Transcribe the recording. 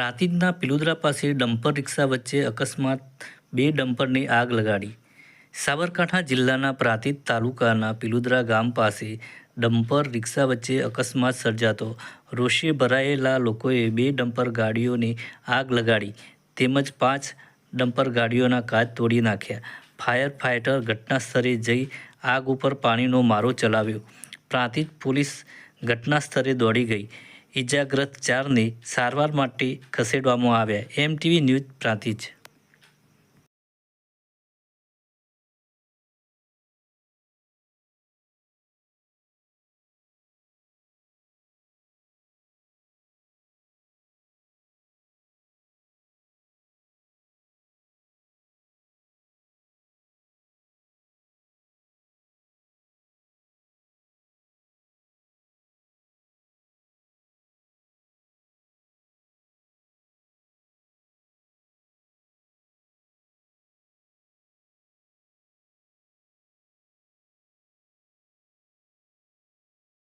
પ્રાંતિજના પિલુદ્રા પાસે ડમ્પર રિક્ષા વચ્ચે અકસ્માત બે ડમ્પરની આગ લગાડી. સાબરકાંઠા જિલ્લાના પ્રાંતિજ તાલુકાના પિલુદરા ગામ પાસે ડમ્પર રિક્ષા વચ્ચે અકસ્માત સર્જાતો. રોષે ભરાયેલા લોકોએ બે ડમ્પર ગાડીઓને આગ લગાડી તેમજ પાંચ ડમ્પર ગાડીઓના કાચ તોડી નાખ્યા. ફાયર ફાઇટર ઘટના સ્થળે જઈ આગ ઉપર પાણીનો મારો ચલાવ્યો. પ્રાંતિજ પોલીસ ઘટના સ્થળે દોડી ગઈ. ઇજાગ્રસ્ત ચારને સારવાર માટે ખસેડવામાં આવ્યા. MTV news Prantij.